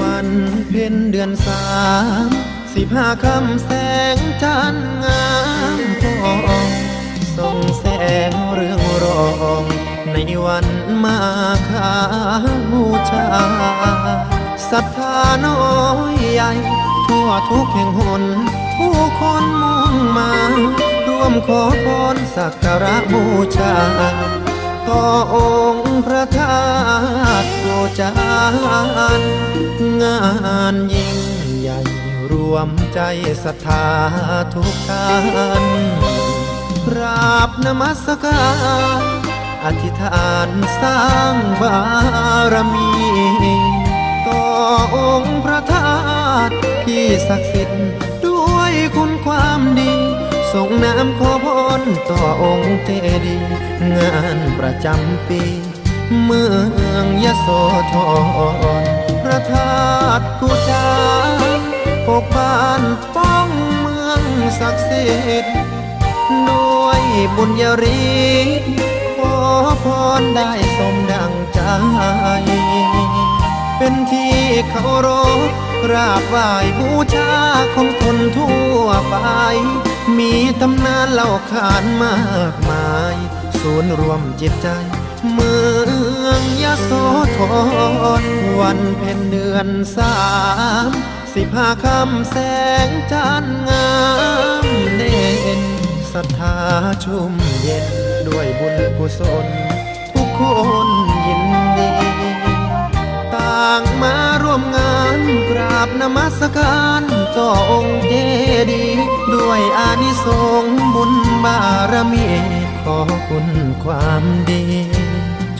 วันเพ็ญเดือนสามสิบห้าคำแสงจันทร์งามพองส่งแสงร วันมาคาบูชาศรัทธาน้อยใหญ่ ทั่วทุกแห่งหนผู้คนมุ่งมา ร่วมขอพรสักการะบูชา ต่อองค์พระธาตุโบจานงานยิ่งใหญ่รวมใจศรัทธาทุกท่านกราบนมัสการ อธิษฐานสร้างบารมี ต่อองค์พระธาตุที่ศักดิ์สิทธิ์ด้วยคุณความดี ส่งน้ำขอพรต่อองค์เจดีงานประจำปี เมืองยโสธรพระธาตุกูจาปกบ้านป้องเมืองศักดิ์สิทธิ์ด้วยบุญญารี พรได้สมดังใจ เป็นที่เคารพกราบไหว้บูชาของคนทั่วไป มีตำนานเล่าขานมากมาย ศูนย์รวมจิตใจ เมืองยโสธรวันเพ็ญเดือนสามสิบห้าคำแสงจันทร์งามเด่นศรัทธาชุ่มเย็นด้วยบุญกุศล คนยินดี ต่างมาร่วมงานกราบนมัสการต่อองค์เจดีย์ด้วยอานิสงส์บุญบารมี ขอคุณความดี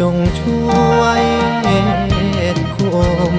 จงช่วยคุ้ม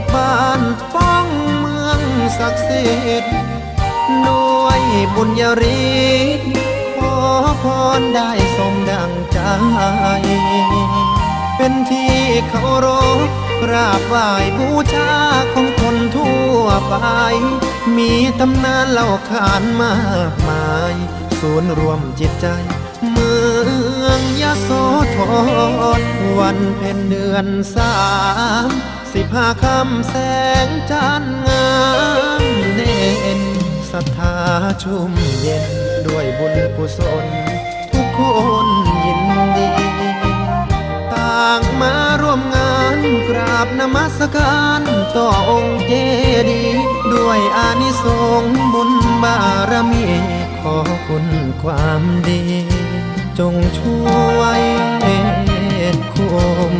กบ้านป้องเมืองศักดิ์สิทธิ์ด้วยบุญญารีขอพรได้สมดังใจ เป็นที่เคารพกราบไหว้บูชาของคนทั่วไป มีตำนานเล่าขานมากมาย ศูนย์รวมจิตใจ เมืองยโสธรวันเพ็ญเดือนสาม สิบห้าคำแสงจันทร์งามเด่นศรัทธาชุ่มเย็นด้วยบุญกุศล ทุกคนยินดี ต่างมาร่วมงานกราบนมัสการต่อองค์เจดีย์ด้วยอานิสงส์บุญบารมี ขอคุณความดี จงช่วยคุ้ม